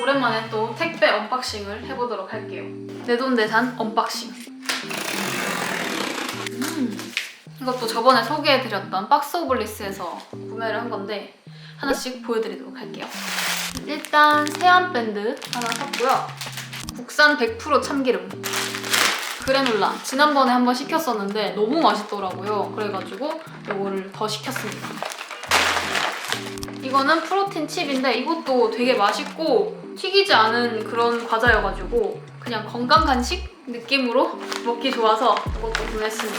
오랜만에 또 택배 언박싱을 해보도록 할게요. 내돈내산 언박싱. 음, 이것도 저번에 소개해드렸던 박스 오블리스에서 구매를 한 건데 하나씩 보여드리도록 할게요. 일단 세안 밴드 하나 샀고요. 국산 100% 참기름. 그래놀라. 지난번에 한번 시켰었는데 너무 맛있더라고요. 그래가지고 이거를 더 시켰습니다. 이거는 프로틴 칩인데 이것도 되게 맛있고 튀기지 않은 그런 과자여가지고 그냥 건강 간식 느낌으로 먹기 좋아서 이것도 구매했습니다.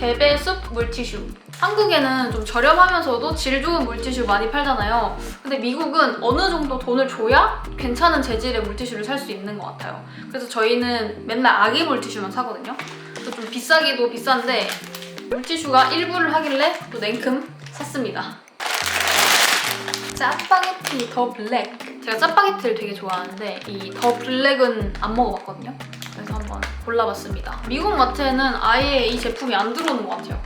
베베숲 물티슈. 한국에는 좀 저렴하면서도 질 좋은 물티슈 많이 팔잖아요. 근데 미국은 어느 정도 돈을 줘야 괜찮은 재질의 물티슈를 살 수 있는 것 같아요. 그래서 저희는 맨날 아기 물티슈만 사거든요. 좀 비싸기도 비싼데 물티슈가 일부를 하길래 또 냉큼 샀습니다. 짜파게티 더 블랙. 제가 짜파게티를 되게 좋아하는데 이 더 블랙은 안 먹어봤거든요. 그래서 한번 골라봤습니다. 미국 마트에는 아예 이 제품이 안 들어오는 것 같아요.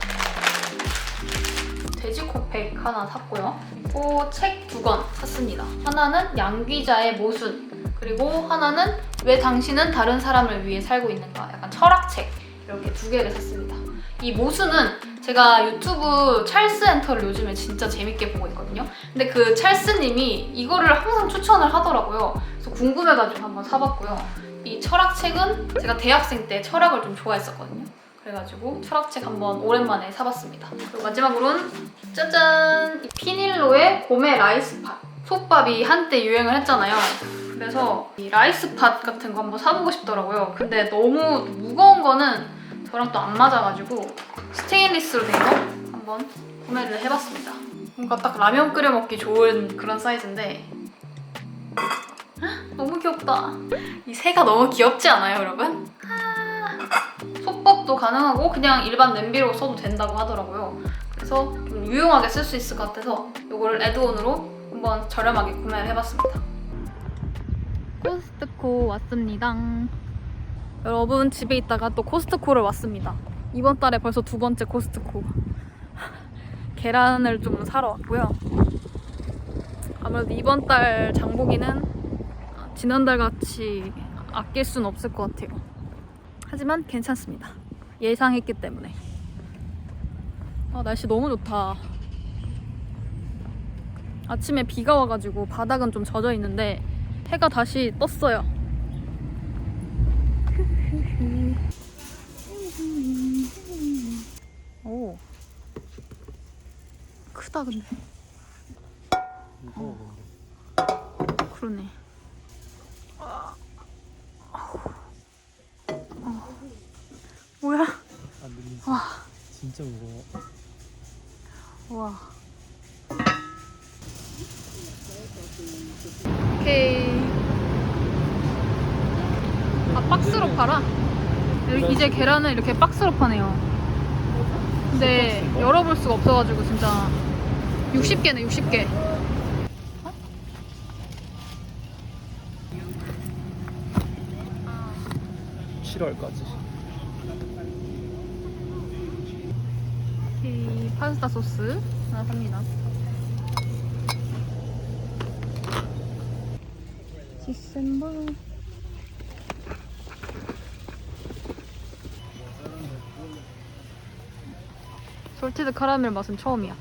돼지코팩 하나 샀고요. 그리고 책 두 권 샀습니다. 하나는 양귀자의 모순, 그리고 하나는 왜 당신은 다른 사람을 위해 살고 있는가? 약간 철학책 이렇게 두 개를 샀습니다. 이 모순은 제가 유튜브 찰스 엔터를 요즘에 진짜 재밌게 보고 있거든요. 근데 그 찰스님이 이거를 항상 추천을 하더라고요. 그래서 궁금해가지고 한번 사봤고요. 이 철학책은 제가 대학생 때 철학을 좀 좋아했었거든요. 그래가지고 철학책 한번 오랜만에 사봤습니다. 그리고 마지막으로는 짜잔! 이 피닐로의 고메 라이스팟. 솥밥이 한때 유행을 했잖아요. 그래서 이 라이스팟 같은 거 한번 사보고 싶더라고요. 근데 너무 무거운 거는 저랑 또 안 맞아가지고 스테인리스로 된 거 한번 구매를 해봤습니다. 뭔가 딱 라면 끓여 먹기 좋은 그런 사이즈인데 헉, 너무 귀엽다. 이 새가 너무 귀엽지 않아요, 여러분? 아, 솥밥도 가능하고 그냥 일반 냄비로 써도 된다고 하더라고요. 그래서 좀 유용하게 쓸 수 있을 것 같아서 이거를 애드온으로 한번 저렴하게 구매를 해봤습니다. 코스트코 왔습니다. 여러분 집에 있다가 또 코스트코를 왔습니다. 이번 달에 벌써 두 번째 코스트코. 계란을 좀 사러 왔고요. 아무래도 이번 달 장보기는 지난달 같이 아낄 순 없을 것 같아요. 하지만 괜찮습니다. 예상했기 때문에. 아, 날씨 너무 좋다. 아침에 비가 와가지고 바닥은 좀 젖어 있는데 해가 다시 떴어요. 오. 크다 근데. 어. 그러네. 아. 어. 뭐야? 와. 진짜 무거워. 와. 오케이. 아 박스로 팔아? 이제 계란을 이렇게 박스로 파네요. 근데 열어볼 수가 없어가지고 진짜 60개네 60개. 7월까지. 이 파스타 소스 하나 삽니다. 디셈버. 솔티드 카라멜 맛은 처음이야.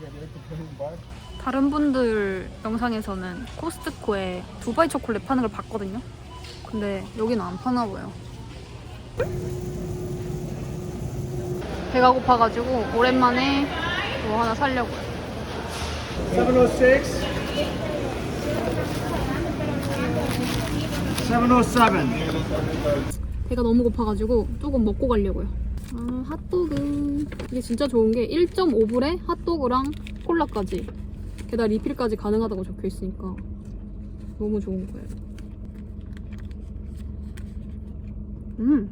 다른 분들 영상에서는 코스트코에 두바이 초콜릿 파는 걸 봤거든요. 근데 여기는 안 파나 봐요. 배가 고파가지고 오랜만에 뭐 하나 살려고요. 706. 707. 배가 너무 고파가지고 조금 먹고 가려고요. 아, 핫도그. 이게 진짜 좋은 게 1.5불에 핫도그랑 콜라까지. 게다가 리필까지 가능하다고 적혀 있으니까 너무 좋은 거예요. 음.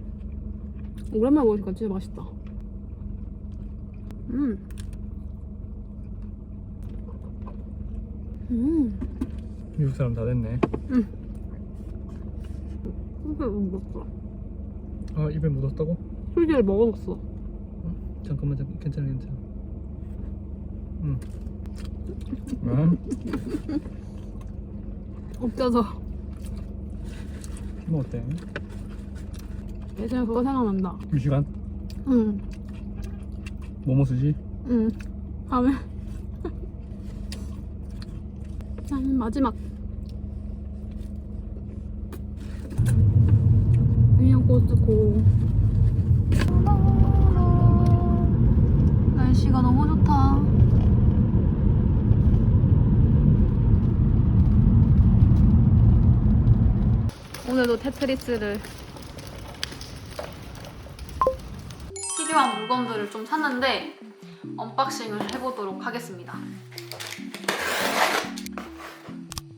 오랜만에 먹으니까 진짜 맛있다. 음. 음. 미국 사람 다 됐네. 이게 먹었어. 아 입에 묻었다고? 술지를 먹어봤어. 잠깐만 잠깐 괜찮아 괜찮아. 응. 응. 웃겨서 뭐 어때? 예전에 그거 생각난다. 유시간? 응, 뭐뭐 쓰지? 응. 다음에 짠 마지막 그냥 꼬스고 날씨가 너무 좋다. 오늘도 테트리스를 필요한 물건들을 좀 샀는데 언박싱을 해보도록 하겠습니다.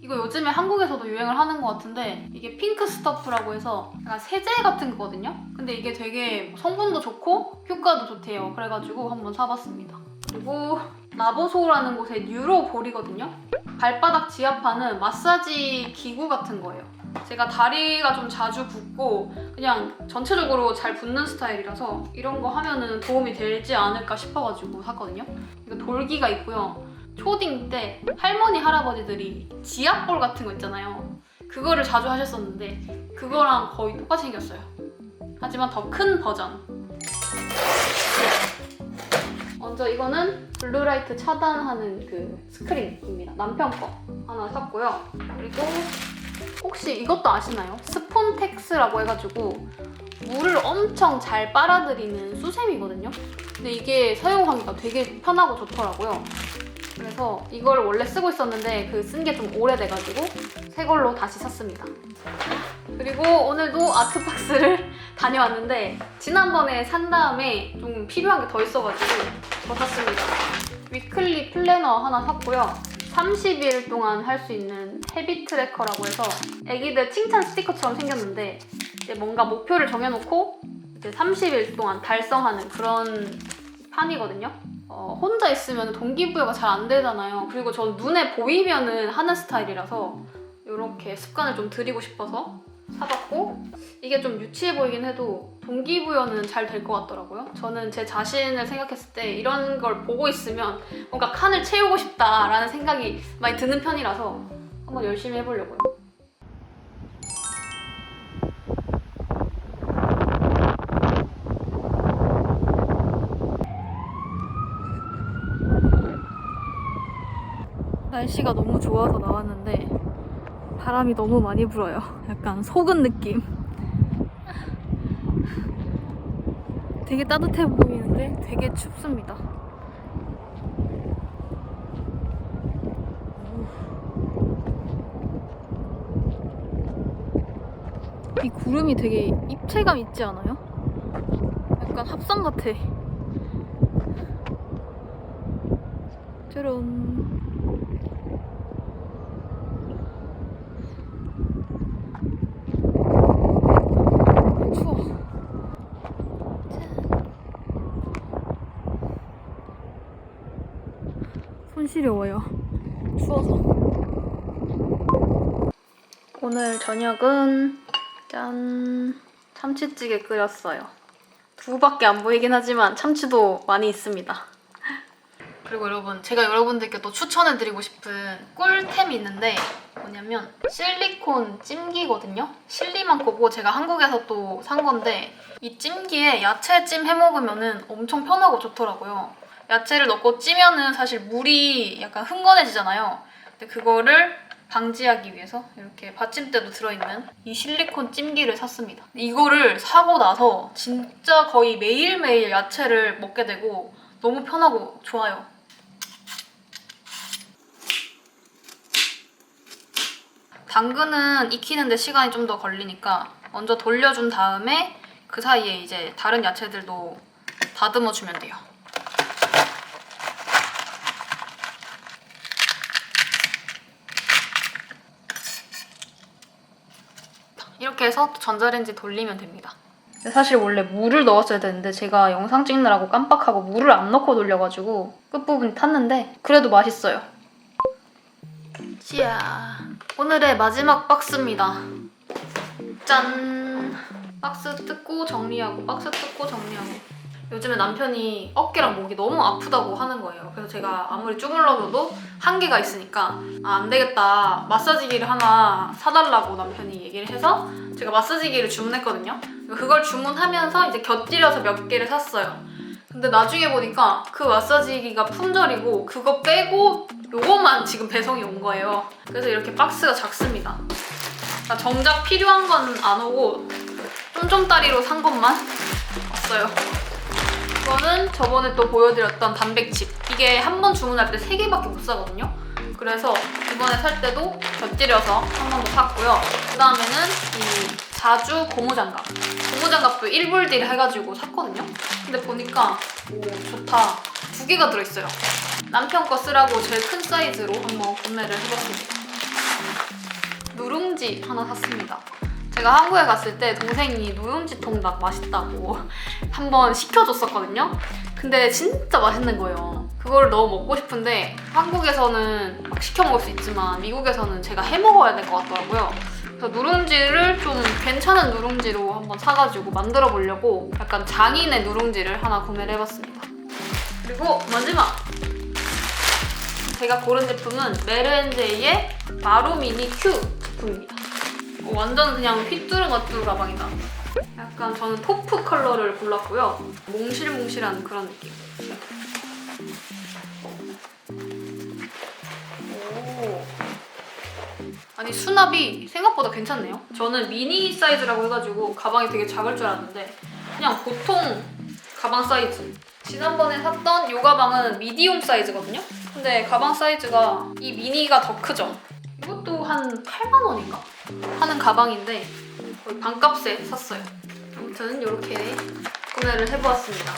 이거 요즘에 한국에서도 유행을 하는 것 같은데 이게 핑크 스토프라고 해서 약간 세제 같은 거거든요. 근데 이게 되게 성분도 좋고 효과도 좋대요. 그래가지고 한번 사봤습니다. 그리고 나보소라는 곳에 뉴로볼이거든요. 발바닥 지압하는 마사지 기구 같은 거예요. 제가 다리가 좀 자주 붓고 그냥 전체적으로 잘 붓는 스타일이라서 이런 거 하면은 도움이 되지 않을까 싶어가지고 샀거든요. 이거 돌기가 있고요. 초딩 때 할머니 할아버지들이 지압볼 같은 거 있잖아요. 그거를 자주 하셨었는데 그거랑 거의 똑같이 생겼어요. 하지만 더 큰 버전. 먼저 이거는 블루라이트 차단하는 그 스크린입니다. 남편 거 하나 샀고요. 그리고 혹시 이것도 아시나요? 스폰텍스라고 해가지고 물을 엄청 잘 빨아들이는 수세미거든요. 근데 이게 사용하기가 되게 편하고 좋더라고요. 그래서 이걸 원래 쓰고 있었는데 그 쓴 게 좀 오래돼가지고 새 걸로 다시 샀습니다. 그리고 오늘도 아트박스를 다녀왔는데 지난번에 산 다음에 좀 필요한 게 더 있어가지고 더 샀습니다. 위클리 플래너 하나 샀고요. 30일 동안 할 수 있는 헤비 트래커라고 해서 애기들 칭찬 스티커처럼 생겼는데 이제 뭔가 목표를 정해놓고 이제 30일 동안 달성하는 그런 판이거든요. 어, 혼자 있으면 동기부여가 잘 안 되잖아요. 그리고 전 눈에 보이면은 하는 스타일이라서 이렇게 습관을 좀 들이고 싶어서 사봤고 이게 좀 유치해 보이긴 해도 동기부여는 잘 될 것 같더라고요. 저는 제 자신을 생각했을 때 이런 걸 보고 있으면 뭔가 칸을 채우고 싶다라는 생각이 많이 드는 편이라서 한번 열심히 해보려고요. 날씨가 너무 좋아서 나왔는데 바람이 너무 많이 불어요. 약간 속은 느낌. 되게 따뜻해 보이는데 되게 춥습니다. 이 구름이 되게 입체감 있지 않아요? 약간 합성 같아. 짜란. 추워. 손 시려워요. 추워서. 오늘 저녁은 짠 참치찌개 끓였어요. 두부밖에 안 보이긴 하지만 참치도 많이 있습니다. 그리고 여러분 제가 여러분들께 또 추천해드리고 싶은 꿀템이 있는데 뭐냐면 실리콘 찜기거든요. 실리만 거고 제가 한국에서 또 산 건데 이 찜기에 야채찜 해먹으면 엄청 편하고 좋더라고요. 야채를 넣고 찌면은 사실 물이 약간 흥건해지잖아요. 근데 그거를 방지하기 위해서 이렇게 받침대도 들어있는 이 실리콘 찜기를 샀습니다. 이거를 사고 나서 진짜 거의 매일매일 야채를 먹게 되고 너무 편하고 좋아요. 당근은 익히는데 시간이 좀 더 걸리니까 먼저 돌려준 다음에 그 사이에 이제 다른 야채들도 다듬어 주면 돼요. 이렇게 해서 전자레인지 돌리면 됩니다. 사실 원래 물을 넣었어야 되는데 제가 영상 찍느라고 깜빡하고 물을 안 넣고 돌려가지고 끝부분이 탔는데 그래도 맛있어요. 지야 오늘의 마지막 박스입니다. 짠 박스 뜯고 정리하고 박스 뜯고 정리하고 요즘에 남편이 어깨랑 목이 너무 아프다고 하는 거예요. 그래서 제가 아무리 주물러줘도 한계가 있으니까 아, 안 되겠다. 마사지기를 하나 사달라고 남편이 얘기를 해서 제가 마사지기를 주문했거든요. 그걸 주문하면서 이제 곁들여서 몇 개를 샀어요. 근데 나중에 보니까 그 마사지기가 품절이고 그거 빼고 요것만 지금 배송이 온 거예요. 그래서 이렇게 박스가 작습니다. 그러니까 정작 필요한 건 안 오고 쫌쫌따리로 산 것만 왔어요. 이거는 저번에 또 보여드렸던 단백칩. 이게 한 번 주문할 때 3개밖에 못 사거든요. 그래서 이번에 살 때도 곁들여서 한 번 더 샀고요. 그 다음에는 이 자주 고무장갑. 고무장갑도 1불딜 해가지고 샀거든요. 근데 보니까 오 좋다. 두 개가 들어있어요. 남편 거 쓰라고 제일 큰 사이즈로 한번 구매를 해봤습니다. 누룽지 하나 샀습니다. 제가 한국에 갔을 때 동생이 누룽지 통닭 맛있다고 한번 시켜줬었거든요. 근데 진짜 맛있는 거예요. 그걸 너무 먹고 싶은데 한국에서는 막 시켜 먹을 수 있지만 미국에서는 제가 해 먹어야 될 것 같더라고요. 그래서 누룽지를 좀 괜찮은 누룽지로 한번 사가지고 만들어 보려고 약간 장인의 누룽지를 하나 구매를 해봤습니다. 그리고 마지막 제가 고른 제품은 메르엔제이의 마루 미니 큐 제품입니다. 어, 완전 그냥 휘뚜루마뚜루 가방이다. 약간 저는 토프 컬러를 골랐고요. 몽실몽실한 그런 느낌. 아니 수납이 생각보다 괜찮네요. 저는 미니 사이즈라고 해가지고 가방이 되게 작을 줄 알았는데 그냥 보통 가방 사이즈. 지난번에 샀던 이 가방은 미디움 사이즈거든요. 근데 가방 사이즈가 이 미니가 더 크죠. 이것도 한 8만 원인가 하는 가방인데 거의 반값에 샀어요. 아무튼 이렇게 구매를 해보았습니다.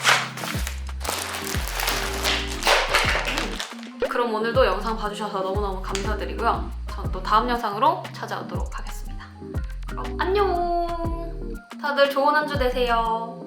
그럼 오늘도 영상 봐주셔서 너무너무 감사드리고요. 전또 다음 영상으로 찾아오도록 하겠습니다. 그럼 안녕! 다들 좋은 한 주 되세요.